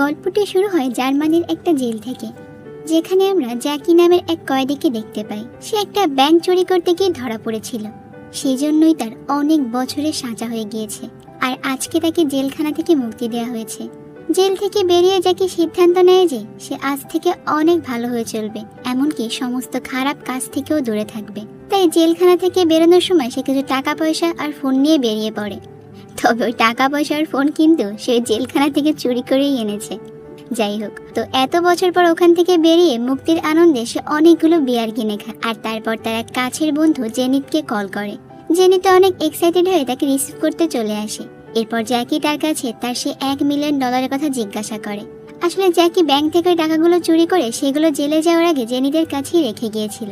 গল্পটি শুরু হয় জার্মানির একটা জেল থেকে, যেখানে আমরা জ্যাকি নামের এক কয়েদিকে দেখতে পাই। সে একটা ব্যাংক চুরি করতে গিয়ে ধরা পড়েছিল। সেই জন্যই তার অনেক বছরের সাজা হয়ে গিয়েছে। আর আজকে তাকে জেলখানা থেকে মুক্তি দেওয়া হয়েছে। জেল থেকে বেরিয়ে জ্যাকি সিদ্ধান্ত নেয় যে সে আজ থেকে অনেক ভালো হয়ে চলবে, এমনকি সমস্ত খারাপ কাজ থেকেও দূরে থাকবে। তাই জেলখানা থেকে বেরোনোর সময় সে কিছু টাকা পয়সা আর ফোন নিয়ে বেরিয়ে পড়ে। তবে ওই টাকা পয়সার ফোন কিন্তু সে জেলখানা থেকে চুরি করেই এনেছে। যাই হোক, তো এত বছর পর ওখান থেকে বেরিয়ে মুক্তির আনন্দে সে অনেকগুলো বিয়ার কিনে খায়। আর তারপর তার এক কাছের বন্ধু জেনিতকে কল করে। জেনিত অনেক এক্সাইটেড হয়ে তাকে রিসিভ করতে চলে আসে। এরপর জ্যাকি তার কাছে তার সে এক মিলিয়ন ডলারের কথা জিজ্ঞাসা করে। আসলে জ্যাকি ব্যাংক থেকে টাকাগুলো চুরি করে সেগুলো জেলে যাওয়ার আগে জেনিদের কাছেই রেখে গিয়েছিল।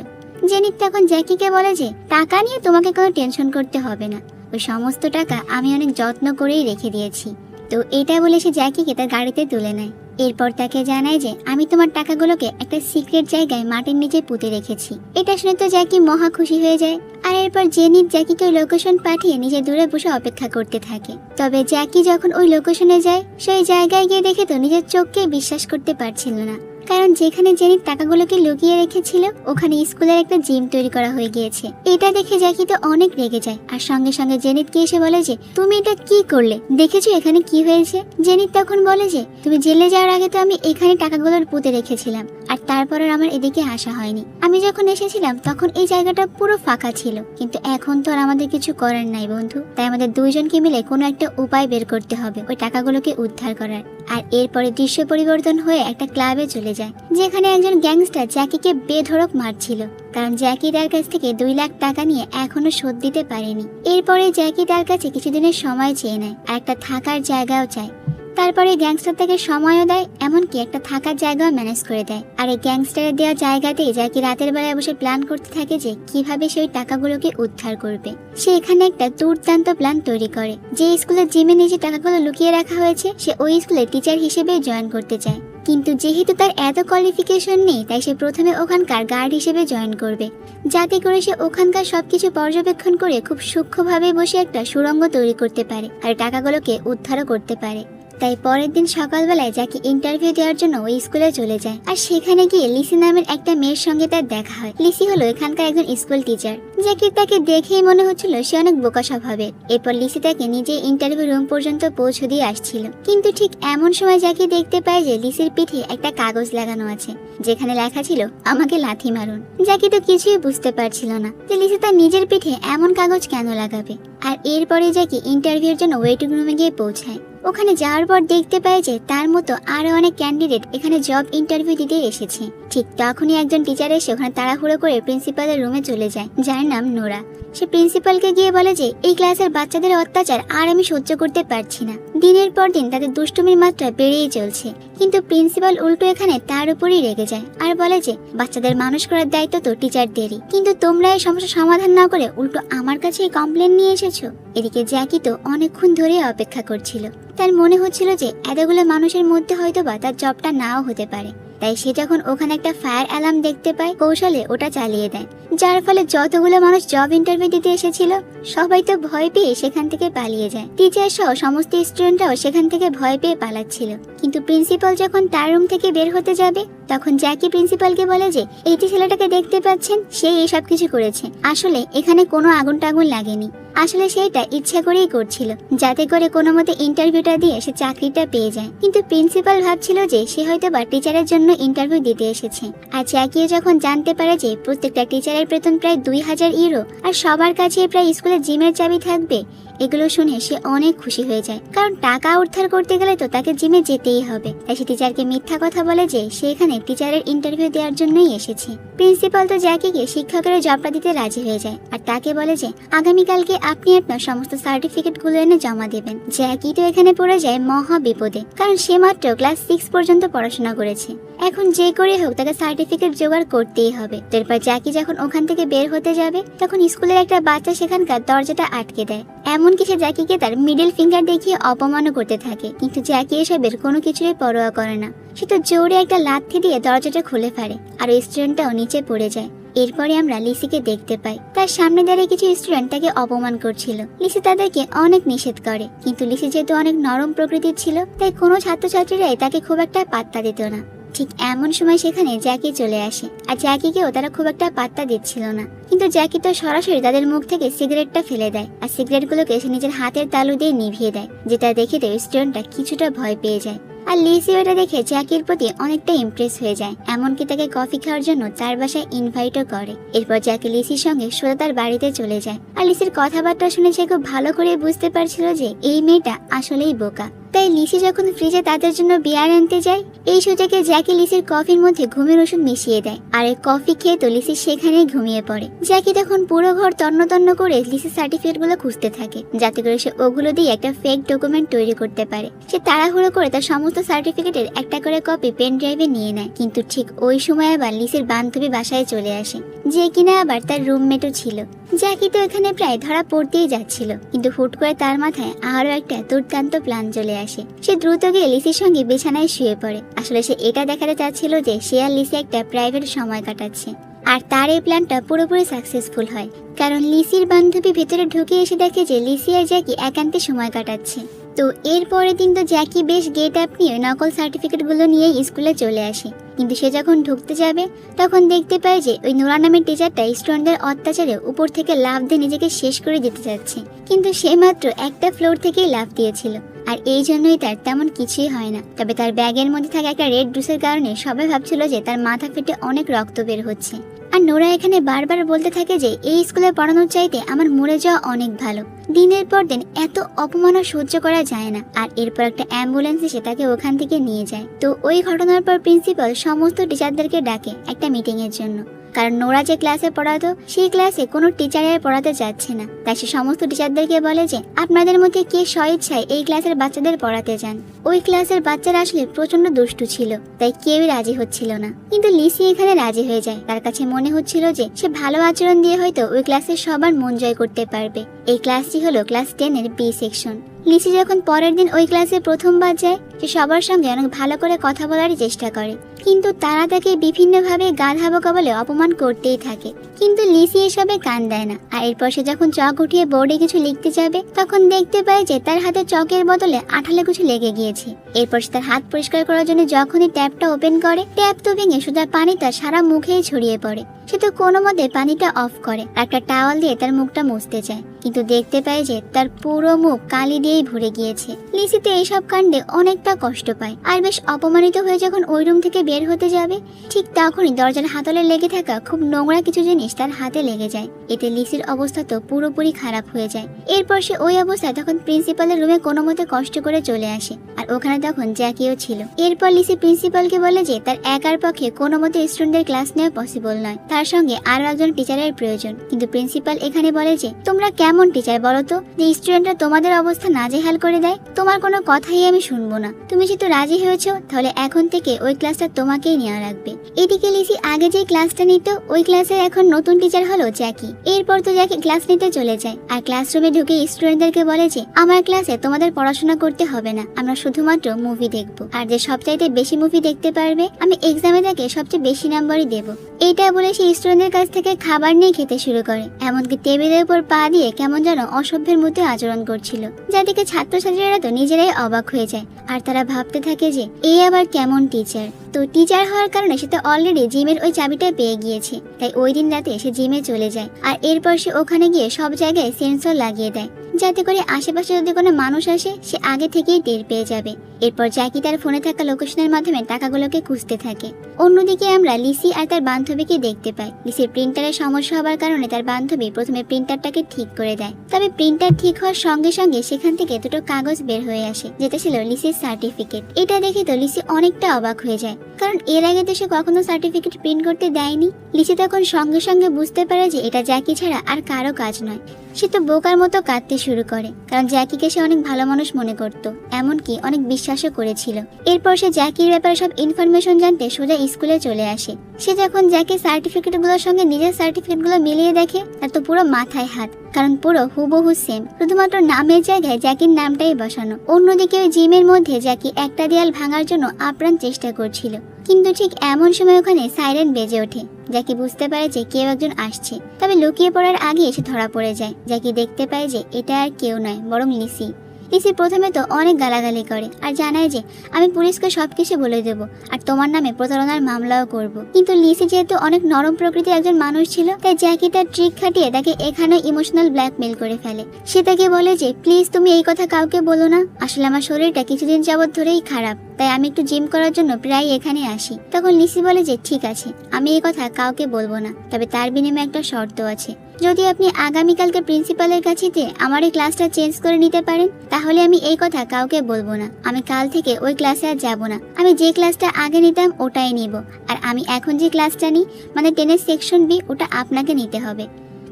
জেনিত তখন জ্যাকিকে বলে যে, টাকা নিয়ে তোমাকে কোনো টেনশন করতে হবে না। ওই সমস্ত টাকা আমি অনেক যত্ন করেই রেখে দিয়েছি। তো এটা বলে সে জ্যাকিকে তার গাড়িতে তুলে নেয়। এরপর তাকে জানায় যে, আমি তোমার টাকাগুলোকে একটা সিক্রেট জায়গায় মাটির নিচে পুঁতে রেখেছি। এটা শুনে তো জ্যাকি মহা খুশি হয়ে যায়। আর এরপর জেনিত জ্যাকিকে ওই লোকেশন পাঠিয়ে নিজে দূরে বসে অপেক্ষা করতে থাকে। তবে জ্যাকি যখন ওই লোকেশনে যায়, সেই জায়গায় গিয়ে দেখে তো নিজের চোখকে বিশ্বাস করতে পারছিল না। কারণ যেখানে জেনি টাকাগুলোকে লুকিয়ে রেখেছিল, ওখানে স্কুলের একটা জিম তৈরি করা হয়ে গিয়েছে। এটা দেখে জ্যাকি তো অনেক রেগে যায়। আর সঙ্গে সঙ্গে জেনিতকে এসে বলে যে, তুমি এটা কি করলে? দেখেছ এখানে কি হয়েছে? জেনিত তখন বলে যে, তুমি জেলে যাওয়ার আগে তো আমি এখানে টাকাগুলোর পুঁতে রেখেছিলাম। আর তারপর আর আমার এদিকে আসা হয়নি। আমি যখন এসেছিলাম, তখন এই জায়গাটা পুরো ফাঁকা ছিল। কিন্তু এখন তো আর আমাদের কিছু করার নাই বন্ধু। তাই আমাদের দুইজনকে মিলে কোনো একটা উপায় বের করতে হবে, ওই টাকাগুলোকে উদ্ধার করার। আর এরপরে দৃশ্য পরিবর্তন হয়ে একটা ক্লাবে চলে যায়, যেখানে একজন গ্যাংস্টার জ্যাকিকে বেধড়ক মারছিল। কারণ জ্যাকি তার কাছ থেকে দুই লাখ টাকা নিয়ে এখনও শোধ দিতে পারেনি। এরপরে জ্যাকি তার কাছে কিছুদিনের সময় চেয়ে নেয়, আর একটা থাকার জায়গাও চায়। তারপরে গ্যাংস্টার তাকে সময়ও দেয়, এমনকি একটা থাকার জায়গাও ম্যানেজ করে দেয়। আর এই গ্যাংস্টারের দেওয়া জায়গাতেই জ্যাকি রাতের বেলায় বসে প্ল্যান করতে থাকে যে কীভাবে সে ওই টাকাগুলোকে উদ্ধার করবে। সে এখানে একটা দুর্দান্ত প্ল্যান তৈরি করে। যে স্কুলের জিমে নিচে টাকাগুলো লুকিয়ে রাখা হয়েছে, সে ওই স্কুলে টিচার হিসেবে জয়েন করতে চায়। কিন্তু যেহেতু তার এত কোয়ালিফিকেশন নেই, তাই সে প্রথমে ওখানকার গার্ড হিসেবে জয়েন করবে। যাতে করে সে ওখানকার সবকিছু পর্যবেক্ষণ করে খুব সূক্ষ্মভাবে বসে একটা সুড়ঙ্গ তৈরি করতে পারে, আর টাকাগুলোকে উদ্ধারও করতে পারে। তাই পরের দিন সকালবেলায় যাকে ইন্টারভিউ দেওয়ার জন্য ওই স্কুলে চলে যায়। আর সেখানে গিয়ে লিসি নামের একটা মেয়ের সঙ্গে তার দেখা হয়। লিসি হলো এখানকার একজন স্কুল টিচার জ্যাকির তাকে দেখেই মনে হচ্ছিল সে অনেক বোকা স্বভাবের এরপর লিসি তাকে নিজে ইন্টারভিউ রুম পর্যন্ত পৌঁছে দিয়ে আসছিল। কিন্তু ঠিক এমন সময় জ্যাকি দেখতে পায় যে লিসির পিঠে একটা কাগজ লাগানো আছে, যেখানে লেখা ছিল, আমাকে লাথি মারুন। জ্যাকি তো কিছুই বুঝতে পারছিল না যে লিসি তার নিজের পিঠে এমন কাগজ কেন লাগাবে। আর এরপরে জ্যাকি ইন্টারভিউর জন্য ওয়েটিং রুমে গিয়ে পৌঁছায়। ওখানে যাওয়ার পর দেখতে পায় যে তার মতো আরও অনেক ক্যান্ডিডেট এখানে জব ইন্টারভিউ দিতে এসেছে। ঠিক তখনই একজন টিচার এসে ওখানে তাড়াহুড়ো করে প্রিন্সিপালের রুমে চলে যায়, যার নাম নোরা। সে প্রিন্সিপালকে গিয়ে বলে যে, এই ক্লাসের বাচ্চাদের অত্যাচার আর আমি সহ্য করতে পারছি না। দিনের পর দিন তাদের দুষ্টুমির মাত্রা বেড়েই চলছে। কিন্তু প্রিন্সিপাল উল্টো এখানে তার উপরই রেগে যায় আর বলে যে, বাচ্চাদের মানুষ করার দায়িত্ব তো টিচারদেরই। কিন্তু তোমরা এই সমস্যা সমাধান না করে উল্টো আমার কাছে কমপ্লেন নিয়ে এসেছ? এদিকে জ্যাকি তো অনেকক্ষণ ধরে অপেক্ষা করছিল। তার মনে হচ্ছিল যে, এতগুলো মানুষের মধ্যে হয়তো বা তার জবটা নাও হতে পারে। তাই সে যখন ওখানে একটা ফায়ার অ্যালার্ম দেখতে পায়, কৌশলে ওটা চালিয়ে দেয়। যার ফলে যতগুলো মানুষ জব ইন্টারভিউ দিতে এসেছিল, সবাই তো ভয় পেয়ে সেখান থেকে পালিয়ে যায়। টিচার সহ সমস্ত স্টুডেন্টরাও সেখান থেকে ভয় পেয়ে পালাচ্ছিল। কিন্তু প্রিন্সিপাল যখন তার রুম থেকে বের হতে যাবে, তখন জ্যাকি প্রিন্সিপালকে বলে যে, এই ছেলেটাকে দেখতে পাচ্ছেন, সে এই সব কিছু করেছে। আসলে এখানে কোনো আগুন টাগুন লাগেনি। আসলে সেইটা ইচ্ছা করেই করছিল, যাতে করে কোনো মতে ইন্টারভিউটা দিয়ে সে চাকরিটা পেয়ে যায়। কিন্তু প্রিন্সিপাল ভাবছিল যে, সে হয়তো বা টিচারের জন্য ইন্টারভিউ দিতে এসেছে। আর জ্যাকিও যখন জানতে পারে যে, প্রত্যেকটা টিচারের বেতন প্রায় দুই হাজার ইউরো, আর সবার কাছে প্রায় স্কুলের জিমের চাবি থাকবে। এগুলো শুনে সে অনেক খুশি হয়ে যায়। কারণ টাকা উদ্ধার করতে গেলে তো তাকে জিমে যেতেই হবে। তাই সে টিচারকে মিথ্যা কথা বলে যে সে এখানে টিচারের ইন্টারভিউ দেওয়ার জন্যই এসেছে। প্রিন্সিপাল তো জ্যাকিকে শিক্ষকের জবটা দিতে রাজি হয়ে যায়। আর তাকে বলে যে, আগামীকালকে আপনি আপনার সমস্ত সার্টিফিকেটগুলো এনে জমা দেবেন। জ্যাকি তো এখানে পড়ে যায় মহা বিপদে। কারণ সে মাত্র ক্লাস সিক্স পর্যন্ত পড়াশোনা করেছে। এখন যে করে হোক তাকে সার্টিফিকেট জোগাড় করতেই হবে। তারপর জ্যাকি যখন ওখান থেকে বের হতে যাবে, তখন স্কুলের একটা বাচ্চা সেখানকার দরজাটা আটকে দেয়। এমনকি সে জ্যাকিকে তার মিডিল ফিঙ্গার দেখিয়ে অপমানও করতে থাকে। কিন্তু জ্যাকি এসবের কোনো কিছুই পরোয়া করে না। সে তো জোরে একটা লাথি দিয়ে দরজাটা খুলে ফেলে, আর স্টুডেন্টটাও নিচে পড়ে যায়। এরপরে আমরা লিসিকে দেখতে পাই। তার সামনে দাঁড়িয়ে কিছু স্টুডেন্ট তাকে অপমান করছিল। লিসি তাদেরকে অনেক নিষেধ করে। কিন্তু লিসি যেহেতু অনেক নরম প্রকৃতির ছিল, তাই কোনো ছাত্রছাত্রীরাই তাকে খুব একটা পাত্তা দিত না। ঠিক এমন সময় সেখানে জ্যাকি চলে আসে। আর জ্যাকিকেও তারা খুব একটা পাত্তা দিচ্ছিল না। কিন্তু জ্যাকি তো সরাসরি তাদের মুখ থেকে সিগারেটটা ফেলে দেয়। আর সিগারেটগুলোকে সে নিজের হাতের তালু দিয়ে নিভিয়ে দেয়, যেটা দেখে তো স্টুডেন্টটা কিছুটা ভয় পেয়ে যায়। আর লিসি ওটা দেখে জ্যাকির প্রতি অনেকটা ইমপ্রেস হয়ে যায়, এমনকি তাকে কফি খাওয়ার জন্য তার বাসায় ইনভাইটও করে। এরপর জ্যাকি লিসির সঙ্গে সোজা তার বাড়িতে চলে যায়। আর লিসির কথাবার্তা শুনে সে খুব ভালো করে বুঝতে পারছিল যে এই মেয়েটা আসলেই বোকা। তাই লিসি যখন ফ্রিজে তাদের জন্য বিয়ার আনতে যায়, এই সুযোগে জ্যাকি লিসির কফির মধ্যে ঘুমের ওষুধ মিশিয়ে দেয়। আর এই কফি খেয়ে তো লিসি সেখানেই ঘুমিয়ে পড়ে। জ্যাকি তখন পুরো ঘর তন্ন তন্ন করে লিসির সার্টিফিকেটগুলো খুঁজতে থাকে, যাতে করে সে ওগুলো দিয়ে একটা ফেক ডকুমেন্ট তৈরি করতে পারে। সে তাড়াহুড়ো করে তার সমস্ত সার্টিফিকেটের একটা করে কপি পেন ড্রাইভে নিয়ে নেয়, কিন্তু ঠিক ওই সময় আবার লিসির বান্ধবী বাসায় চলে আসে, যে কিনা আবার তার রুমমেটও ছিল। জ্যাকি তো এখানে প্রায় ধরা পড়তেই যাচ্ছিল, কিন্তু হুট করে তার মাথায় আরও একটা দুর্দান্ত প্ল্যান চলে আসে। সে দ্রুত গিয়ে লিসির সঙ্গে বিছানায় শুয়ে পড়ে। আসলে সে এটা দেখাতে চাচ্ছিল যে সে আর লিসি একটা প্রাইভেট সময় কাটাচ্ছে। আর তার এই প্ল্যানটা পুরোপুরি সাকসেসফুল হয়। কারণ লিসির বান্ধবী ভেতরে ঢুকে এসে দেখে যে লিসি আর জ্যাকি একান্তে সময় কাটাচ্ছে। তো এর পরের দিন তো জ্যাকি বেশ গেট আপ নিয়ে নকল সার্টিফিকেটগুলো নিয়ে স্কুলে চলে আসে। কিন্তু সে যখন ঢুকতে যাবে, তখন দেখতে পায় যে ওই নোরা নামের টিচারটা স্টুডেন্টদের অত্যাচারে উপর থেকে লাভ দিয়ে নিজেকে শেষ করে দিতে যাচ্ছে। কিন্তু সে মাত্র একটা ফ্লোর থেকেই লাভ দিয়েছিল। আর এই জন্যই তার তেমন কিছুই হয় না। তবে তার ব্যাগের মধ্যে থাকা একটা রেড ড্রেসের কারণে সবাই ভাবছিল যে তার মাথা ফেটে অনেক রক্ত বের হচ্ছে। আর নোরা এখানে বারবার বলতে থাকে যে, এই স্কুলে পড়ানোর চাইতে আমার মরে যাওয়া অনেক ভালো। দিনের পর দিন এত অপমানও সহ্য করা যায় না। আর এরপর একটা অ্যাম্বুলেন্স এসে তাকে ওখান থেকে নিয়ে যায়। তো ওই ঘটনার পর প্রিন্সিপাল সমস্ত টিচারদেরকে ডাকে একটা মিটিং এর জন্য। কারণ নোরা যে ক্লাসে পড়াতো, সেই ক্লাসে কোনো টিচার আর পড়াতে চাচ্ছে না। তাই সে সমস্ত টিচারদেরকে বলে যে, আপনাদের মধ্যে কে স্বইচ্ছায় এই ক্লাসের বাচ্চাদের পড়াতে যান? ওই ক্লাসের বাচ্চারা আসলে প্রচণ্ড দুষ্টু ছিল, তাই কেউই রাজি হচ্ছিল না। কিন্তু লিসি এখানে রাজি হয়ে যায়। তার কাছে মনে হচ্ছিল যে, সে ভালো আচরণ দিয়ে হয়তো ওই ক্লাসের সবার মন জয় করতে পারবে। এই ক্লাসটি হলো ক্লাস টেনের বি সেকশন। লিসি যখন পরের দিন ওই ক্লাসে প্রথমবার যায়, সে সবার সঙ্গে অনেক ভালো করে কথা বলারই চেষ্টা করে। কিন্তু তারা তাকে বিভিন্নভাবে গাধা বোকা বলে অপমান করতেই থাকে। কিন্তু লিসি এসবে কান দেয় না। আর এরপর সে যখন চক উঠিয়ে বোর্ডে কিছু লিখতে যাবে, তখন দেখতে পায় যে তার হাতে চকের বদলে আঠালে কিছু লেগে গিয়েছে। এরপর সে তার হাত পরিষ্কার করার জন্য যখনই ট্যাপটা ওপেন করে, ট্যাপ তো ভেঙে শুধু তার পানিটা সারা মুখেই ছড়িয়ে পড়ে। সে তো কোনো মতে পানিটা অফ করে। একটা টাওয়াল দিয়ে তার মুখটা মুছতে চায়। কিন্তু দেখতে পায় যে তার পুরো মুখ কালি দিয়েই ভরে গিয়েছে। লিসিতে এইসব কাণ্ডে অনেকটা কষ্ট পায় আর বেশ অপমানিত হয়ে যখন ওই রুম থেকে বের হতে যাবে, ঠিক তখনই দরজার হাতলে লেগে থাকা খুব নোংরা কিছু জিনিস তার হাতে লেগে যায়। এতে লিসির অবস্থা তো পুরোপুরি খারাপ হয়ে যায়। এরপর সে ওই অবস্থায় তখন প্রিন্সিপালের রুমে কোনো মতে কষ্ট করে চলে আসে আর ওখানে তখন জ্যাকিও ছিল। এরপর লিসি প্রিন্সিপালকে বলে যে তার একার পক্ষে কোনো মতে স্টুডেন্টদের ক্লাস নেওয়া পসিবল নয়। তার সঙ্গে আরও একজন টিচারের প্রয়োজন। কিন্তু প্রিন্সিপাল এখানে বলে যে, তোমরা কেমন টিচার বলো তো? যে স্টুডেন্টরা তোমাদের অবস্থা না নাজেহাল করে দেয়, তোমার কোনো কথাই আমি শুনব না। তুমি যেহেতু রাজি হয়েছো, তাহলে এখন থেকে ওই ক্লাসটা তোমাকেই নেওয়া রাখবে এদিকে লিসি আগে যে ক্লাসটা নিত, ওই ক্লাসে এখন নতুন টিচার হলো জ্যাকি। এরপর তো জ্যাকি ক্লাস নিতে চলে যায়। আর ক্লাসরুমে ঢুকে স্টুডেন্টদেরকে বলে যে, আমার ক্লাসে তোমাদের পড়াশোনা করতে হবে না। আমরা শুধুমাত্র মুভি দেখব। আর যে সবচাইতে বেশি মুভি দেখতে পারবে, আমি এক্সামে তাকে সবচেয়ে বেশি নাম্বারই দেবো। এটা বলে সে স্টুডেন্টদের কাছ থেকে খাবার নিয়ে খেতে শুরু করে। এমনকি টেবিলের উপর পা দিয়ে কেমন যেন অসভ্যের মতো আচরণ করছিল। যা দেখে ছাত্রছাত্রীরা তো নিজেরাই অবাক হয়ে যায়, আর তারা ভাবতে থাকে যে, এ আবার কেমন টিচার তো টিচার হওয়ার কারণে সে তো অলরেডি জিমের ওই চাবিটা পেয়ে গিয়েছে। তাই ওই দিন রাতে সে জিমে চলে যায়, আর এরপর সে ওখানে গিয়ে সব জায়গায় সেন্সর লাগিয়ে দেয়। যাতে করে আশেপাশে যদি কোনো মানুষ আসে, সে আগে থেকেই টের পেয়ে যাবে। এরপর জ্যাকি তার ফোনে থাকা লোকেশনের মাধ্যমে টাকাগুলোকে খুঁজতে থাকে। অন্যদিকে আমরা লিসি আর তার বান্ধবীকে দেখতে পাই। লিসির প্রিন্টারের সমস্যা হওয়ার কারণে তার বান্ধবী প্রথমে প্রিন্টারটাকে ঠিক করে দেয়। তবে প্রিন্টার ঠিক হওয়ার সঙ্গে সঙ্গে সেখান থেকে দুটো কাগজ বের হয়ে আসে, যেটা ছিল লিসির সার্টিফিকেট। এটা দেখে তো লিসি অনেকটা অবাক হয়ে যায়, কারণ এর আগে তো সে কখনো সার্টিফিকেট প্রিন্ট করতে দেয়নি। লিসি তখন সঙ্গে সঙ্গে বুঝতে পারে যে এটা জ্যাকি ছাড়া আর কারও কাজ নয়। সে তো বোকার মতো কাঁদতে শুরু করে, কারণ জ্যাকিকে সে অনেক ভালো মানুষ মনে করত, এমনকি অনেক বিশ্বাসও করেছিল। এরপর সে জ্যাকির ব্যাপারে সব ইনফরমেশন জানতে সোজা স্কুলে চলে আসে। সে যখন জ্যাকির সার্টিফিকেটগুলোর সঙ্গে নিজের সার্টিফিকেটগুলো মিলিয়ে দেখে, তার তো পুরো মাথায় হাত, কারণ পুরো হুবহু সেম শুধুমাত্র নামের জায়গায় জ্যাকির নামটাই বসানো। অন্যদিকে ওই জিমের মধ্যে জ্যাকি একটা দেয়াল ভাঙার জন্য আপ্রাণ চেষ্টা করছিল। কিন্তু ঠিক এমন সময় ওখানে সাইরেন বেজে ওঠে জ্যাকি বুঝতে পারে যে কেউ একজন আসছে। তবে লুকিয়ে পড়ার আগে এসে ধরা পড়ে যায় জ্যাকি দেখতে পায় যে এটা আর কেউ নয়, বরং লিসি। লিসি প্রথমে তো অনেক গালাগালি করে আর জানায় যে, আমি পুলিশকে সবকিছু বলে দেবো আর তোমার নামে প্রতারণার মামলাও করব। কিন্তু লিসি যেহেতু অনেক নরম প্রকৃতির একজন মানুষ ছিল, তাই জ্যাকি তার ট্রিক খাটিয়ে তাকে এখানে ইমোশনাল ব্ল্যাকমেল করে ফেলে। সে তাকে বলে যে, প্লিজ তুমি এই কথা কাউকে বলো না। আসলে আমার শরীরটা কিছুদিন যাবৎ ধরেই খারাপ, তাই আমি একটু জিম করার জন্য প্রায় এখানে আসি। তখন লিসি বলে যে, ঠিক আছে, আমি এই কথা কাউকে বলব না, তবে তার বিনিময়ে একটা শর্ত আছে। যদি আপনি আগামীকালকে প্রিন্সিপালের কাছে আমার এই ক্লাসটা চেঞ্জ করে নিতে পারেন, তাহলে আমি এই কথা কাউকে বলব না। আমি কাল থেকে ওই ক্লাসে আর যাব না। আমি যে ক্লাসটা আগে নিতাম, ওটাই নিব। আর আমি এখন যে ক্লাসটা নিই মানে টেনের সেকশন বি, ওটা আপনাকে নিতে হবে।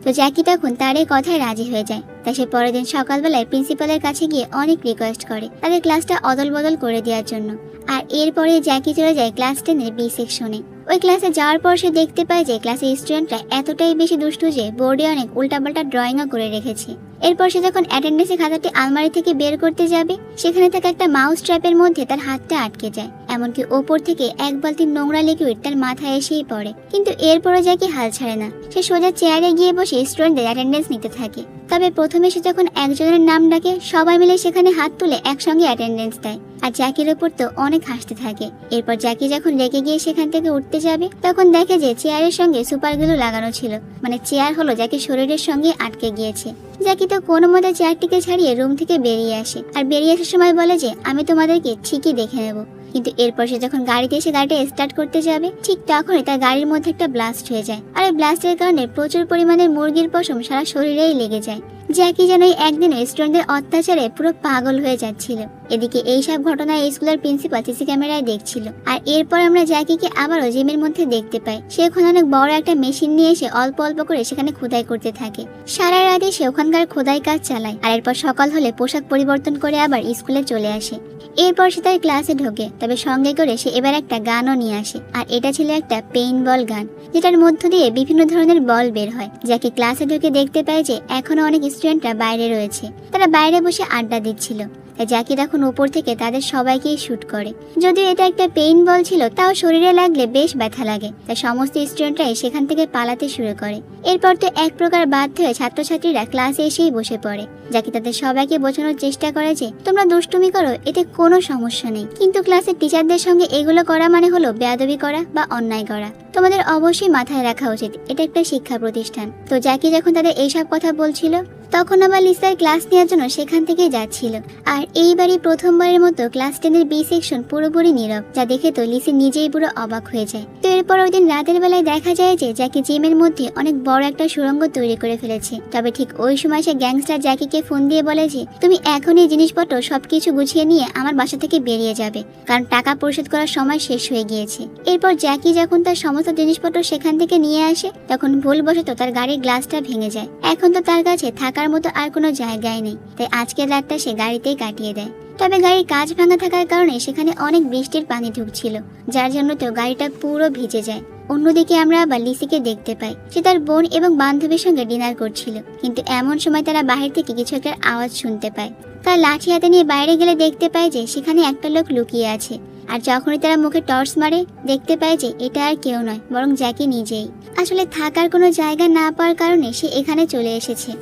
তো জ্যাকি তখন তার এই কথায় রাজি হয়ে যায়। তাই সে পরের দিন সকালবেলায় প্রিন্সিপালের কাছে গিয়ে অনেক রিকোয়েস্ট করে তাদের ক্লাসটা অদল বদল করে দেওয়ার জন্য। আর এরপরে জ্যাকি চলে যায় ক্লাস টেনের বি সেকশনে। ওই ক্লাসে যাওয়ার পর সে দেখতে পায় যে ক্লাসের স্টুডেন্টরা এতটাই বেশি দুষ্টু যে বোর্ডে অনেক উল্টাপাল্টা ড্রয়িংও করে রেখেছে। এরপর সে যখন অ্যাটেন্ডেন্সের খাতাটি আলমারি থেকে বের করতে যাবে, সেখানে থাকা একটা মাউস ট্র্যাপের মধ্যে তার হাতটা আটকে যায়। এমনকি ওপর থেকে এক বালতি নোংরা লিকুইড তার মাথায় এসেই পড়ে। কিন্তু এরপরও জ্যাকি হাল ছাড়ে না, সে সোজা চেয়ারে গিয়ে বসে স্টুডেন্টদের অ্যাটেন্ডেন্স নিতে থাকে। তবে প্রথমে সে যখন একজনের নাম ডাকে, সবাই মিলে সেখানে হাত তুলে একসঙ্গে অ্যাটেন্ডেন্স দেয়। আর জ্যাকির ওপর তো অনেক হাসতে থাকে। এরপর জ্যাকি যখন রেগে গিয়ে সেখান থেকে উঠতে যাবে, তখন দেখে যে চেয়ারের সঙ্গে সুপারগুলো লাগানো ছিল। মানে চেয়ার হলো জ্যাকির শরীরের সঙ্গে আটকে গিয়েছে। জ্যাকি তো কোনো মতে চেয়ারটিকে ছাড়িয়ে রুম থেকে বেরিয়ে আসে। আর বেরিয়ে আসার সময় বলে যে, আমি তোমাদেরকে ঠিকই দেখে নেব। কিন্তু এরপর সে যখন গাড়িতে এসে গাড়িটা স্টার্ট করতে যাবে, ঠিক তখনই তার গাড়ির মধ্যে একটা ব্লাস্ট হয়ে যায়। আর এই ব্লাস্টের কারণে প্রচুর পরিমাণে মুরগির পশম সারা শরীরেই লেগে যায়। জ্যাকি যেন এই একদিন স্টুডেন্টদের অত্যাচারে পুরো পাগল হয়ে যাচ্ছিল। এদিকে এইসব ঘটনা এই স্কুলের প্রিন্সিপাল সিসি ক্যামেরায় দেখছিল। আর এরপর আমরা জ্যাকিকে আবারও জিমের মধ্যে দেখতে পাই। সে ওখানে অনেক বড় একটা মেশিন নিয়ে এসে অল্প অল্প করে সেখানে খোদাই করতে থাকে। সারা রাতে সে ওখানকার খোদাই কাজ চালায়। আর এরপর সকাল হলে পোশাক পরিবর্তন করে আবার স্কুলে চলে আসে। এরপর সে তার ক্লাসে ঢোকে। তবে সঙ্গে করে সে এবার একটা গানও নিয়ে আসে। আর এটা ছিল একটা পেইন বল গান, যেটার মধ্য দিয়ে বিভিন্ন ধরনের বল বের হয়। যাকে ক্লাসে ঢুকে দেখতে পায় যে এখনও অনেক স্টুডেন্টরা বাইরে রয়েছে। তারা বাইরে বসে আড্ডা দিচ্ছিল। তাই জ্যাকি তখন উপর থেকে তাদের সবাইকেই শুট করে। যদিও এটা একটা পেইন বল ছিল, তাও শরীরে লাগলে বেশ ব্যথা লাগে। তাই সমস্ত স্টুডেন্টরাই সেখান থেকে পালাতে শুরু করে। এরপর তো এক প্রকার বাধ্য হয়ে ছাত্রছাত্রীরা ক্লাসে এসেই বসে পড়ে। যাকে তাদের সবাইকে বোঝানোর চেষ্টা করে যে, তোমরা দুষ্টুমি করো, এতে কোনো সমস্যা নেই। কিন্তু ক্লাসের টিচারদের সঙ্গে এগুলো করা মানে হলো বেয়াদবি করা বা অন্যায় করা। তোমাদের অবশ্যই মাথায় রাখা উচিত। এটা একটা শিক্ষা প্রতিষ্ঠান। তো জ্যাকি যখন তাদের এইসব কথা বলছিল, তখন আবার লিসার ক্লাস নেওয়ার জন্য সেখান থেকে যাচ্ছিল। আর এইবারই প্রথমবারের মতো ক্লাস টেনের বি সেকশন পুরোপুরি নীরব, যা দেখে তো লিসি নিজেই পুরো অবাক হয়ে যায়। তো এরপর ওই দিন রাতের বেলায় দেখা যায় যে জ্যাকি জিমের মধ্যে অনেক বড় একটা সুড়ঙ্গ তৈরি করে ফেলেছে। তবে ঠিক ওই সময় সে গ্যাংস্টার জ্যাকিকে ফোন দিয়ে বলে যে, তুমি এখনই জিনিসপত্র সবকিছু গুছিয়ে নিয়ে আমার বাসা থেকে বেরিয়ে যাবে, কারণ টাকা পরিশোধ করার সময় শেষ হয়ে গিয়েছে। এরপর জ্যাকি যখন তার সমস্ত জিনিসপত্র সেখান থেকে নিয়ে আসে, তখন ভুলবশত তার গাড়ির গ্লাসটা ভেঙে যায়। এখন তো তার কাছে থাকার মতো আর কোনো জায়গায় নেই, তাই আজকের রাতটা সে গাড়িতেই কাটিয়ে দেয়। তবে গাড়ির কাজ ভাঙা থাকার কারণে সেখানে অনেক বৃষ্টির পানি ঢুকছিল, যার জন্য তো গাড়িটা পুরো ভিজে যায়। অন্যদিকে আমরা আবার লিসিকে দেখতে পাই। সে তার বোন এবং বান্ধবীর সঙ্গে ডিনার করছিল, কিন্তু এমন সময় তারা বাহির থেকে কিছু একটা আওয়াজ শুনতে পায়। তার লাঠি হাতে নিয়ে বাইরে গেলে দেখতে পায় যে সেখানে একটা লোক লুকিয়ে আছে। আর যখনই তারা মুখে টর্চ মারে, দেখতে পায় যে এটা আর কেউ নয়, বরং জ্যাকি নিজেই। আসলে থাকার কোনো জায়গা না পাওয়ার কারণে সে এখানে চলে এসেছে।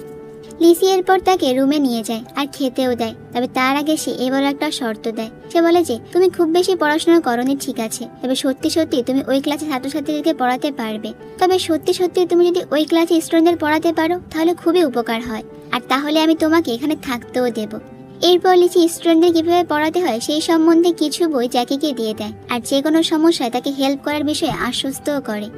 লিসি এরপর তাকে রুমে নিয়ে যায় আর খেতেও দেয়, তবে তার আগে সে এবার একটা শর্ত দেয়। সে বলে যে, তুমি খুব বেশি পড়াশোনা করনি, ঠিক আছে। তবে সত্যি সত্যি তুমি ওই ক্লাসে ছাত্রছাত্রীদেরকে পড়াতে পারবে। তবে সত্যি সত্যি তুমি যদি ওই ক্লাসে স্টুডেন্টদের পড়াতে পারো, তাহলে খুবই উপকার হয়। আর তাহলে আমি তোমাকে এখানে থাকতেও দেবো। এরপর লিচি স্টুডেন্টদের কীভাবে পড়াতে হয় সেই সম্বন্ধে কিছু বই জ্যাকিকে দিয়ে দেয়, আর যে কোনো সমস্যায় তাকে হেল্প করার বিষয়ে আশ্বস্তও করে।